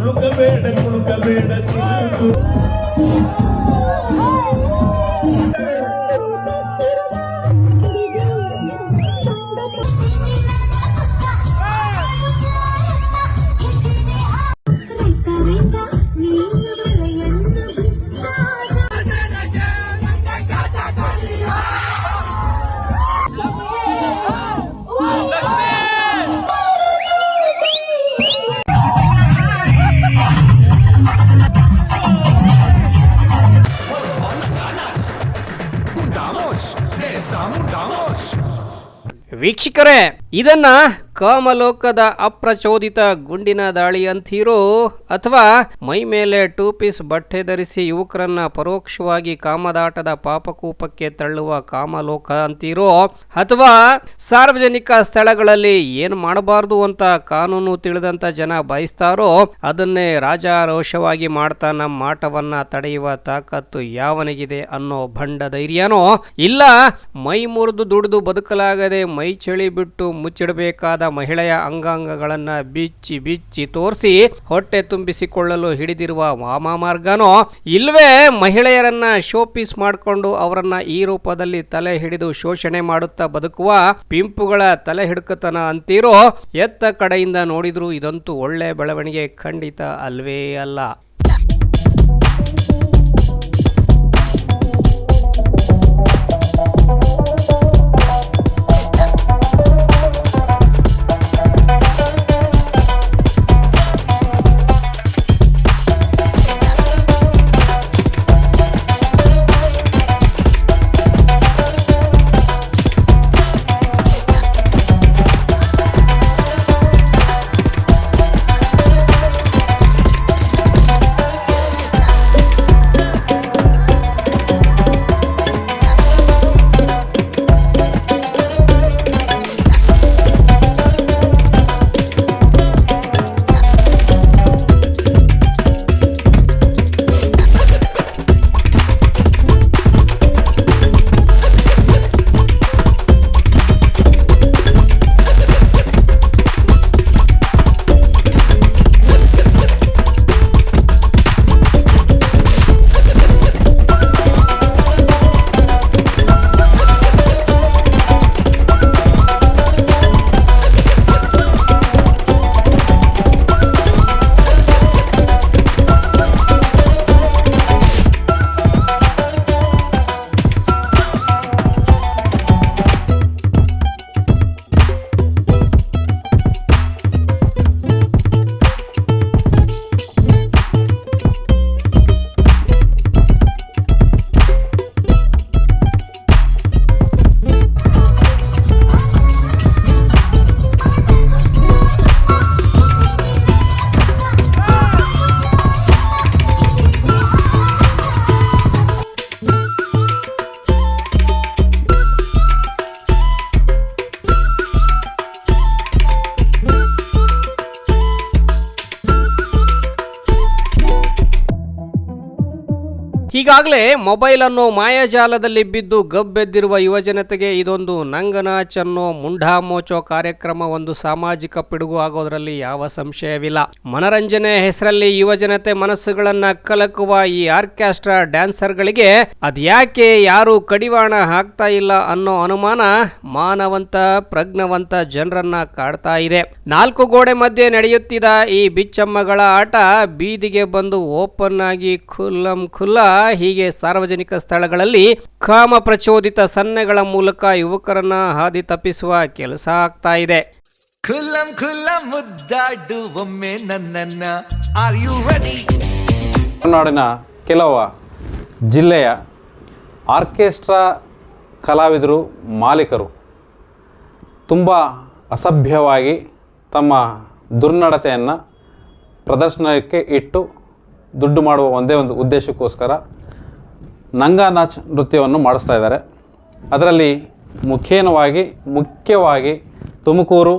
Look at me, look at ವೀಕ್ಷಕರೇ ಇದನ್ನ ಕಾಮಲೋಕದ ಅಪ್ರಚೋದಿತ ಗುಂಡಿನ ದಾಳಿ ಅಂತೀರೋ ಅಥವಾ ಮೈ ಮೇಲೆ ಟೂ ಪೀಸ್ ಬಟ್ಟೆ ಧರಿಸಿ ಯುವಕರನ್ನ ಪರೋಕ್ಷವಾಗಿ ಕಾಮದಾಟದ ಪಾಪಕೂಪಕ್ಕೆ ತಳ್ಳುವ ಕಾಮಲೋಕ ಅಂತೀರೋ ಅಥವಾ ಸಾರ್ವಜನಿಕ ಸ್ಥಳಗಳಲ್ಲಿ ಏನು ಮಾಡಬಾರ್ದು ಅಂತ ಕಾನೂನು ತಿಳಿದಂತ ಜನ ಬಯಸ್ತಾರೋ ಅದನ್ನೇ ರಾಜಾರೋಷವಾಗಿ ಮಾಡ್ತಾ ನಮ್ಮ ಮಾಟವನ್ನ ತಡೆಯುವ ತಾಕತ್ತು ಯಾವನಿಗಿದೆ ಅನ್ನೋ ಭಂಡ ಧೈರ್ಯನೋ? ಇಲ್ಲ, ಮೈ ಮುರಿದು ದುಡಿದು ಬದುಕಲಾಗದೆ ಮೈ ಚಳಿ ಬಿಟ್ಟು ಮುಚ್ಚಿಡಬೇಕಾದ ಮಹಿಳೆಯ ಅಂಗಾಂಗಗಳನ್ನು ಬಿಚ್ಚಿ ಬಿಚ್ಚಿ ತೋರಿಸಿ ಹೊಟ್ಟೆ ತುಂಬಿಸಿಕೊಳ್ಳಲು ಹಿಡಿದಿರುವ ವಾಮಮಾರ್ಗನೋ ಇಲ್ವೇ ಮಹಿಳೆಯರನ್ನ ಶೋಪೀಸ್ ಮಾಡಿಕೊಂಡು ಅವರನ್ನ ಈ ರೂಪದಲ್ಲಿ ತಲೆ ಹಿಡಿದು ಶೋಷಣೆ ಮಾಡುತ್ತಾ ಬದುಕುವ ಪಿಂಪುಗಳ ತಲೆ ಹಿಡುಕತನ ಅಂತೀರೋ, ಎತ್ತ ಕಡೆಯಿಂದ ನೋಡಿದ್ರು ಇದಂತೂ ಒಳ್ಳೆ ಬೆಳವಣಿಗೆ ಖಂಡಿತ ಅಲ್ವೇ ಅಲ್ಲ. ಈಗಾಗಲೇ ಮೊಬೈಲ್ ಅನ್ನು ಮಾಯಾಜಾಲದಲ್ಲಿ ಬಿದ್ದು ಗಬ್ಬೆದ್ದಿರುವ ಯುವಜನತೆಗೆ ಇದೊಂದು ನಂಗನ ಚನ್ನೋ ಮುಂಡಾ ಮೋಚೋ ಕಾರ್ಯಕ್ರಮ, ಒಂದು ಸಾಮಾಜಿಕ ಪಿಡುಗು ಆಗೋದ್ರಲ್ಲಿ ಯಾವ ಸಂಶಯವಿಲ್ಲ. ಮನರಂಜನೆ ಹೆಸರಲ್ಲಿ ಯುವಜನತೆ ಮನಸ್ಸುಗಳನ್ನ ಕಲಕುವ ಈ ಆರ್ಕೆಸ್ಟ್ರಾ ಡ್ಯಾನ್ಸರ್ಗಳಿಗೆ ಅದ್ಯಾಕೆ ಯಾರು ಕಡಿವಾಣ ಹಾಕ್ತಾ ಇಲ್ಲ ಅನ್ನೋ ಅನುಮಾನ ಮಾನವಂತ, ಪ್ರಜ್ಞವಂತ ಜನರನ್ನ ಕಾಡ್ತಾ ಇದೆ. ನಾಲ್ಕು ಗೋಡೆ ಮಧ್ಯೆ ನಡೆಯುತ್ತಿದ್ದ ಈ ಬಿಚ್ಚಮ್ಮಗಳ ಆಟ ಬೀದಿಗೆ ಬಂದು ಓಪನ್ ಆಗಿ ಖುಲ್ಲಂ ಖುಲ್ಲ ಹೀಗೆ ಸಾರ್ವಜನಿಕ ಸ್ಥಳಗಳಲ್ಲಿ ಕಾಮ ಪ್ರಚೋದಿತ ಸನ್ನೆಗಳ ಮೂಲಕ ಯುವಕರನ್ನ ಹಾದಿ ತಪ್ಪಿಸುವ ಕೆಲಸ ಆಗ್ತಾ ಇದೆ. ಖುಲ್ಲಂ ಖುಲ್ಲಂ ಮುದ್ದಾಡು ಒಮ್ಮೆ ನನ್ನನ್ನ. ಆರ್ ಯು ರೆಡಿ ಕೆಲವ ಜಿಲ್ಲೆಯ ಆರ್ಕೆಸ್ಟ್ರಾ ಕಲಾವಿದರು ಮಾಲೀಕರು ತುಂಬ ಅಸಭ್ಯವಾಗಿ ತಮ್ಮ ದುರ್ನಡತೆಯನ್ನು ಪ್ರದರ್ಶನಕ್ಕೆ ಇಟ್ಟು ದುಡ್ಡು ಮಾಡುವ ಒಂದೇ ಒಂದು ಉದ್ದೇಶಕ್ಕೋಸ್ಕರ ನಂಗಾ ನಾಚ್ ನೃತ್ಯವನ್ನು ಮಾಡಿಸ್ತಾ ಇದ್ದಾರೆ. ಅದರಲ್ಲಿ ಮುಖೇನವಾಗಿ, ಮುಖ್ಯವಾಗಿ ತುಮಕೂರು,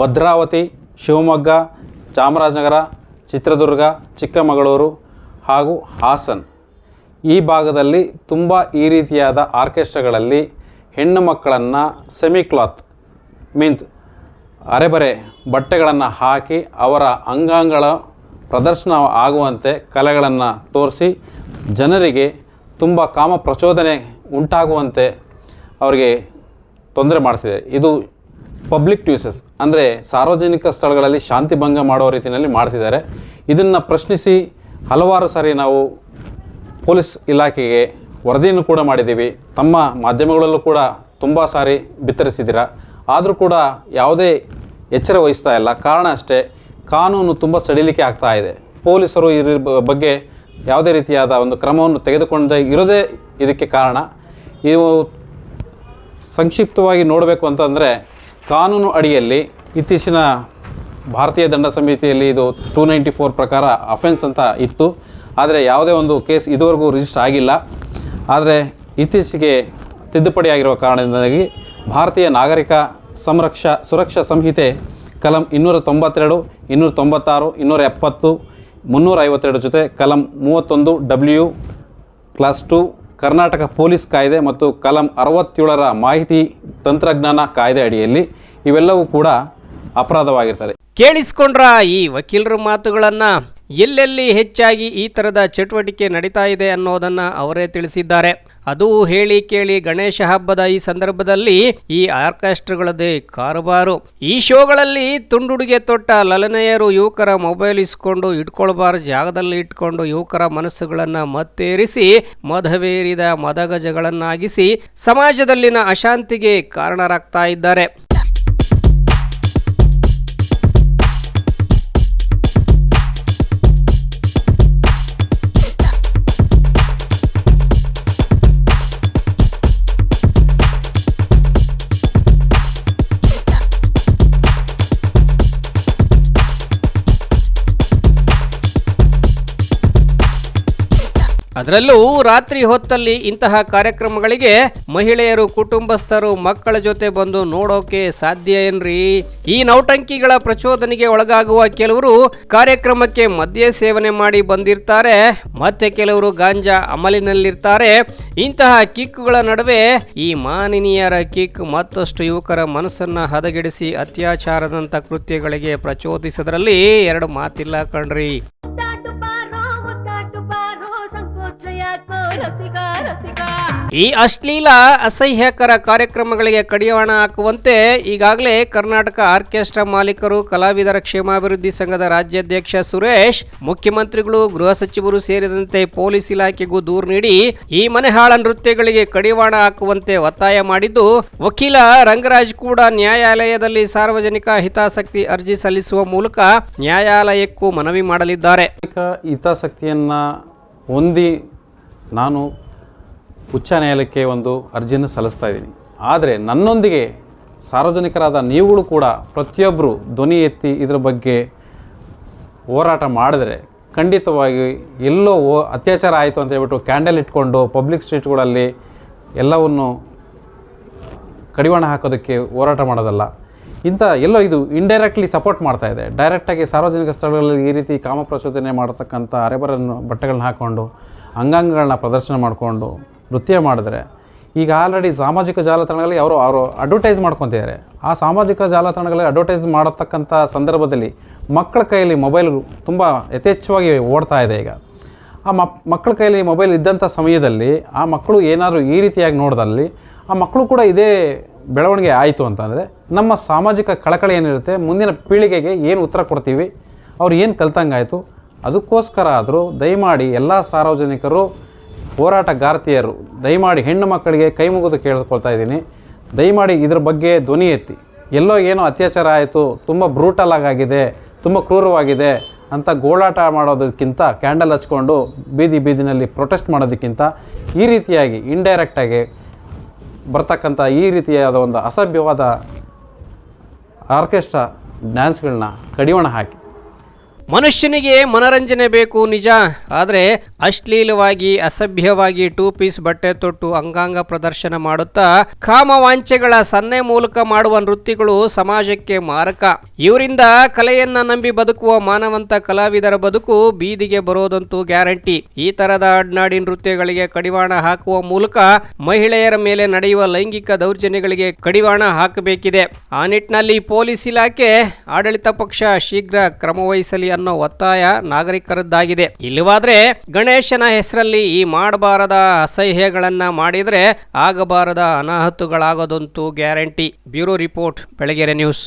ಭದ್ರಾವತಿ, ಶಿವಮೊಗ್ಗ, ಚಾಮರಾಜನಗರ, ಚಿತ್ರದುರ್ಗ, ಚಿಕ್ಕಮಗಳೂರು ಹಾಗೂ ಹಾಸನ್. ಈ ಭಾಗದಲ್ಲಿ ತುಂಬ ಈ ರೀತಿಯಾದ ಆರ್ಕೆಸ್ಟ್ರಾಗಳಲ್ಲಿ ಹೆಣ್ಣು ಮಕ್ಕಳನ್ನು ಸೆಮಿ ಕ್ಲಾತ್ ಮೀನ್ಸ್ ಅರೆಬರೆ ಬಟ್ಟೆಗಳನ್ನು ಹಾಕಿ ಅವರ ಅಂಗಾಂಗಳ ಪ್ರದರ್ಶನ ಆಗುವಂತೆ ಕಲೆಗಳನ್ನು ತೋರಿಸಿ ಜನರಿಗೆ ತುಂಬ ಕಾಮ ಪ್ರಚೋದನೆ ಉಂಟಾಗುವಂತೆ ಅವರಿಗೆ ತೊಂದರೆ ಮಾಡ್ತಿದೆ. ಇದು ಪಬ್ಲಿಕ್ ಟ್ಯೂಸಸ್ ಅಂದರೆ ಸಾರ್ವಜನಿಕ ಸ್ಥಳಗಳಲ್ಲಿ ಶಾಂತಿ ಭಂಗ ಮಾಡೋ ರೀತಿಯಲ್ಲಿ ಮಾಡ್ತಿದ್ದಾರೆ. ಇದನ್ನು ಪ್ರಶ್ನಿಸಿ ಹಲವಾರು ಸಾರಿ ನಾವು ಪೊಲೀಸ್ ಇಲಾಖೆಗೆ ವರದಿಯನ್ನು ಕೂಡ ಮಾಡಿದ್ದೀವಿ. ತಮ್ಮ ಮಾಧ್ಯಮಗಳಲ್ಲೂ ಕೂಡ ತುಂಬ ಸಾರಿ ಬಿತ್ತರಿಸಿದ್ದೀರ. ಆದರೂ ಕೂಡ ಯಾವುದೇ ಎಚ್ಚರ ವಹಿಸ್ತಾ ಇಲ್ಲ. ಕಾರಣ ಅಷ್ಟೇ ಕಾನೂನು ತುಂಬ ಸಡಿಲಿಕೆ ಆಗ್ತಾ ಇದೆ. ಪೊಲೀಸರು ಇದ್ರ ಬಗ್ಗೆ ಯಾವುದೇ ರೀತಿಯಾದ ಒಂದು ಕ್ರಮವನ್ನು ತೆಗೆದುಕೊಂಡೇ ಇರೋದೇ ಇದಕ್ಕೆ ಕಾರಣ. ಇವು ಸಂಕ್ಷಿಪ್ತವಾಗಿ ನೋಡಬೇಕು ಅಂತಂದರೆ ಕಾನೂನು ಅಡಿಯಲ್ಲಿ ಇತ್ತೀಚಿನ ಭಾರತೀಯ ದಂಡ ಸಮಿತಿಯಲ್ಲಿ ಇದು ಟೂ ನೈಂಟಿ ಫೋರ್ ಪ್ರಕಾರ ಅಫೆನ್ಸ್ ಅಂತ ಇತ್ತು. ಆದರೆ ಯಾವುದೇ ಒಂದು ಕೇಸ್ ಇದುವರೆಗೂ ರಿಜಿಸ್ಟರ್ ಆಗಿಲ್ಲ. ಆದರೆ ಇತ್ತೀಚೆಗೆ ತಿದ್ದುಪಡಿ ಆಗಿರುವ ಕಾರಣದಿಂದಾಗಿ ಭಾರತೀಯ ನಾಗರಿಕ ಸಂರಕ್ಷಾ ಸುರಕ್ಷಾ ಸಂಹಿತೆ ಕಲಂ ಇನ್ನೂರ ತೊಂಬತ್ತೆರಡು ಇನ್ನೂರ ತೊಂಬತ್ತಾರು ಇನ್ನೂರ ಎಪ್ಪತ್ತು ಮುನ್ನೂರ ಐವತ್ತೆರಡು ಜೊತೆ ಕಲಂ ಮೂವತ್ತೊಂದು W clause two Karnataka police ಕಾಯ್ದೆ ಮತ್ತು ಕಲಂ ಅರವತ್ತೇಳರ ಮಾಹಿತಿ ತಂತ್ರಜ್ಞಾನ ಕಾಯ್ದೆ ಅಡಿಯಲ್ಲಿ ಇವೆಲ್ಲವೂ ಕೂಡ ಅಪರಾಧವಾಗಿರ್ತದೆ. ಕೇಳಿಸ್ಕೊಂಡ್ರ ಈ ವಕೀಲರ ಮಾತುಗಳನ್ನು? ಎಲ್ಲೆಲ್ಲಿ ಹೆಚ್ಚಾಗಿ ಈ ಥರದ ಚಟುವಟಿಕೆ ನಡೀತಾ ಇದೆ ಅನ್ನೋದನ್ನು ಅವರೇ ತಿಳಿಸಿದ್ದಾರೆ. ಅದು ಹೇಳಿ ಕೇಳಿ ಗಣೇಶ ಹಬ್ಬದ ಈ ಸಂದರ್ಭದಲ್ಲಿ ಈ ಆರ್ಕೆಸ್ಟ್ರಾಗಳದೇ ಕಾರುಬಾರು ಈ ಶೋಗಳಲ್ಲಿ ತುಂಡುಡುಗೆ ತೊಟ್ಟ ಲಲನೆಯರು ಯುವಕರ ಮೊಬೈಲ್ ಇಸ್ಕೊಂಡು ಇಟ್ಕೊಳ್ಬಾರ ಜಾಗದಲ್ಲಿ ಇಟ್ಕೊಂಡು ಯುವಕರ ಮನಸ್ಸುಗಳನ್ನು ಮತ್ತೇರಿಸಿ ಮದವೇರಿದ ಮದಗಜಗಳನ್ನಾಗಿಸಿ ಸಮಾಜದಲ್ಲಿನ ಅಶಾಂತಿಗೆ ಕಾರಣರಾಗ್ತಾ ಇದ್ದಾರೆ. ಅದರಲ್ಲೂ ರಾತ್ರಿ ಹೊತ್ತಲ್ಲಿ ಇಂತಹ ಕಾರ್ಯಕ್ರಮಗಳಿಗೆ ಮಹಿಳೆಯರು, ಕುಟುಂಬಸ್ಥರು, ಮಕ್ಕಳ ಜೊತೆ ಬಂದು ನೋಡೋಕೆ ಸಾಧ್ಯ ಏನ್ರಿ? ಈ ನೌಟಂಕಿಗಳ ಪ್ರಚೋದನೆಗೆ ಒಳಗಾಗುವ ಕೆಲವರು ಕಾರ್ಯಕ್ರಮಕ್ಕೆ ಮದ್ಯ ಸೇವನೆ ಮಾಡಿ ಬಂದಿರ್ತಾರೆ, ಮತ್ತೆ ಕೆಲವರು ಗಾಂಜಾ ಅಮಲಿನಲ್ಲಿರ್ತಾರೆ. ಇಂತಹ ಕಿಕ್ಕುಗಳ ನಡುವೆ ಈ ಮಾನಿನಿಯರ ಕಿಕ್ ಮತ್ತಷ್ಟು ಯುವಕರ ಮನಸ್ಸನ್ನ ಹದಗೆಡಿಸಿ ಅತ್ಯಾಚಾರದಂತ ಕೃತ್ಯಗಳಿಗೆ ಪ್ರಚೋದಿಸೋದ್ರಲ್ಲಿ ಎರಡು ಮಾತಿಲ್ಲ ಕಣ್ರಿ. ಈ ಅಶ್ಲೀಲ ಅಸಹ್ಯಕರ ಕಾರ್ಯಕ್ರಮಗಳಿಗೆ ಕಡಿವಾಣ ಹಾಕುವಂತೆ ಈಗಾಗಲೇ ಕರ್ನಾಟಕ ಆರ್ಕೆಸ್ಟ್ರಾ ಮಾಲೀಕರು, ಕಲಾವಿದರ ಕ್ಷೇಮಾಭಿವೃದ್ಧಿ ಸಂಘದ ರಾಜ್ಯಾಧ್ಯಕ್ಷ ಸುರೇಶ್, ಮುಖ್ಯಮಂತ್ರಿಗಳು, ಗೃಹ ಸಚಿವರು ಸೇರಿದಂತೆ ಪೊಲೀಸ್ ಇಲಾಖೆಗೂ ದೂರು ನೀಡಿ ಈ ಮನೆಹಾಳ ನೃತ್ಯಗಳಿಗೆ ಕಡಿವಾಣ ಹಾಕುವಂತೆ ಒತ್ತಾಯ ಮಾಡಿದ್ದು, ವಕೀಲ ರಂಗರಾಜ್ ಕೂಡ ನ್ಯಾಯಾಲಯದಲ್ಲಿ ಸಾರ್ವಜನಿಕ ಹಿತಾಸಕ್ತಿ ಅರ್ಜಿ ಸಲ್ಲಿಸುವ ಮೂಲಕ ನ್ಯಾಯಾಲಯಕ್ಕೂ ಮನವಿ ಮಾಡಲಿದ್ದಾರೆ. ಹಿತಾಸಕ್ತಿಯನ್ನ ಹೊಂದಿ ನಾನು ಉಚ್ಚ ನ್ಯಾಯಾಲಯಕ್ಕೆ ಒಂದು ಅರ್ಜಿಯನ್ನು ಸಲ್ಲಿಸ್ತಾ ಇದ್ದೀನಿ. ಆದರೆ ನನ್ನೊಂದಿಗೆ ಸಾರ್ವಜನಿಕರಾದ ನೀವುಗಳು ಕೂಡ ಪ್ರತಿಯೊಬ್ಬರು ಧ್ವನಿ ಎತ್ತಿ ಇದರ ಬಗ್ಗೆ ಹೋರಾಟ ಮಾಡಿದರೆ ಖಂಡಿತವಾಗಿ ಎಲ್ಲೋ ಅತ್ಯಾಚಾರ ಆಯಿತು ಅಂತ ಹೇಳ್ಬಿಟ್ಟು ಕ್ಯಾಂಡಲ್ ಇಟ್ಕೊಂಡು ಪಬ್ಲಿಕ್ ಸ್ಟ್ರೀಟ್ಗಳಲ್ಲಿ ಎಲ್ಲವನ್ನು ಕಡಿವಾಣ ಹಾಕೋದಕ್ಕೆ ಹೋರಾಟ ಮಾಡೋದಲ್ಲ. ಇಂಥ ಎಲ್ಲೋ ಇದು ಇಂಡೈರೆಕ್ಟ್ಲಿ ಸಪೋರ್ಟ್ ಮಾಡ್ತಾ ಇದೆ. ಡೈರೆಕ್ಟಾಗಿ ಸಾರ್ವಜನಿಕ ಸ್ಥಳಗಳಲ್ಲಿ ಈ ರೀತಿ ಕಾಮ ಪ್ರಚೋದನೆ ಮಾಡತಕ್ಕಂಥ ಅರೆಬರನ್ನು ಬಟ್ಟೆಗಳನ್ನ ಹಾಕ್ಕೊಂಡು ಅಂಗಾಂಗಗಳನ್ನ ಪ್ರದರ್ಶನ ಮಾಡಿಕೊಂಡು ನೃತ್ಯ ಮಾಡಿದ್ರೆ, ಈಗ ಆಲ್ರೆಡಿ ಸಾಮಾಜಿಕ ಜಾಲತಾಣಗಳಲ್ಲಿ ಅವರು ಅವರು ಅಡ್ವರ್ಟೈಸ್ ಮಾಡ್ಕೊತಿದ್ದಾರೆ. ಆ ಸಾಮಾಜಿಕ ಜಾಲತಾಣಗಳಲ್ಲಿ ಅಡ್ವರ್ಟೈಸ್ ಮಾಡತಕ್ಕಂಥ ಸಂದರ್ಭದಲ್ಲಿ ಮಕ್ಕಳ ಕೈಯಲ್ಲಿ ಮೊಬೈಲ್ ತುಂಬ ಯಥೇಚ್ಛವಾಗಿ ಓಡ್ತಾ ಇದೆ ಈಗ. ಆ ಮಕ್, ಮಕ್ಕಳ ಕೈಯಲ್ಲಿ ಮೊಬೈಲ್ ಇದ್ದಂಥ ಸಮಯದಲ್ಲಿ ಆ ಮಕ್ಕಳು ಏನಾದರೂ ಈ ರೀತಿಯಾಗಿ ನೋಡಿದಲ್ಲಿ, ಆ ಮಕ್ಕಳು ಕೂಡ ಇದೇ ಬೆಳವಣಿಗೆ ಆಯಿತು ಅಂತಂದರೆ, ನಮ್ಮ ಸಾಮಾಜಿಕ ಕಳಕಳಿ ಏನಿರುತ್ತೆ, ಮುಂದಿನ ಪೀಳಿಗೆಗೆ ಏನು ಉತ್ತರ ಕೊಡ್ತೀವಿ, ಅವ್ರು ಏನು ಕಲ್ತಂಗಾಯಿತು, ಅದಕ್ಕೋಸ್ಕರ ಆದರೂ ದಯಮಾಡಿ ಎಲ್ಲ ಸಾರ್ವಜನಿಕರು ಹೋರಾಟಗಾರ್ತಿಯರು, ದಯಮಾಡಿ ಹೆಣ್ಣು ಮಕ್ಕಳಿಗೆ ಕೈ ಮುಗಿದು ಕೇಳಿಕೊಳ್ತಾ ಇದ್ದೀನಿ. ದಯಮಾಡಿ ಇದ್ರ ಬಗ್ಗೆ ಧ್ವನಿ ಎತ್ತಿ. ಎಲ್ಲೋ ಏನೋ ಅತ್ಯಾಚಾರ ಆಯಿತು, ತುಂಬ ಬ್ರೂಟಲ್ ಆಗಿದೆ ತುಂಬ ಕ್ರೂರವಾಗಿದೆ ಅಂತ ಗೋಳಾಟ ಮಾಡೋದಕ್ಕಿಂತ ಕ್ಯಾಂಡಲ್ ಹಚ್ಕೊಂಡು ಬೀದಿ ಬೀದಿನಲ್ಲಿ ಪ್ರೊಟೆಸ್ಟ್ ಮಾಡೋದಕ್ಕಿಂತ ಈ ರೀತಿಯಾಗಿ ಇಂಡೈರೆಕ್ಟಾಗಿ ಬರ್ತಕ್ಕಂಥ ಈ ರೀತಿಯಾದ ಒಂದು ಅಸಭ್ಯವಾದ ಆರ್ಕೆಸ್ಟ್ರಾ ಡ್ಯಾನ್ಸ್ಗಳನ್ನ ಕಡಿವಾಣ ಹಾಕಿ. ಮನುಷ್ಯನಿಗೆ ಮನರಂಜನೆ ಬೇಕು, ನಿಜ. ಆದರೆ ಅಶ್ಲೀಲವಾಗಿ, ಅಸಭ್ಯವಾಗಿ ಟೂ ಪೀಸ್ ಬಟ್ಟೆ ತೊಟ್ಟು, ಅಂಗಾಂಗ ಪ್ರದರ್ಶನ ಮಾಡುತ್ತಾ ಕಾಮವಾಂಚೆಗಳ ಸನ್ನೆ ಮೂಲಕ ಮಾಡುವ ನೃತ್ಯಗಳು ಸಮಾಜಕ್ಕೆ ಮಾರಕ. ಇವರಿಂದ ಕಲೆಯನ್ನ ನಂಬಿ ಬದುಕುವ ಮಾನವಂತ ಕಲಾವಿದರ ಬದುಕು ಬೀದಿಗೆ ಬರೋದಂತೂ ಗ್ಯಾರಂಟಿ. ಈ ತರದ ಅಡ್ನಾಡಿ ನೃತ್ಯಗಳಿಗೆ ಕಡಿವಾಣ ಹಾಕುವ ಮೂಲಕ ಮಹಿಳೆಯರ ಮೇಲೆ ನಡೆಯುವ ಲೈಂಗಿಕ ದೌರ್ಜನ್ಯಗಳಿಗೆ ಕಡಿವಾಣ ಹಾಕಬೇಕಿದೆ. ಆ ನಿಟ್ಟಿನಲ್ಲಿ ಪೊಲೀಸ್ ಇಲಾಖೆ, ಆಡಳಿತ ಪಕ್ಷ ಶೀಘ್ರ ಕ್ರಮವಹಿಸಲಿ ಅನ್ನೋ ಒತ್ತಾಯ ನಾಗರಿಕರದ್ದಾಗಿದೆ. ಇಲ್ಲವಾದ್ರೆ ಗಣೇಶನ ಹೆಸರಲ್ಲಿ ಈ ಮಾಡಬಾರದ ಅಸಹ್ಯಗಳನ್ನ ಮಾಡಿದ್ರೆ ಆಗಬಾರದ ಅನಾಹುತಗಳಾಗೋದಂತೂ guarantee. Bureau report, Belagere news.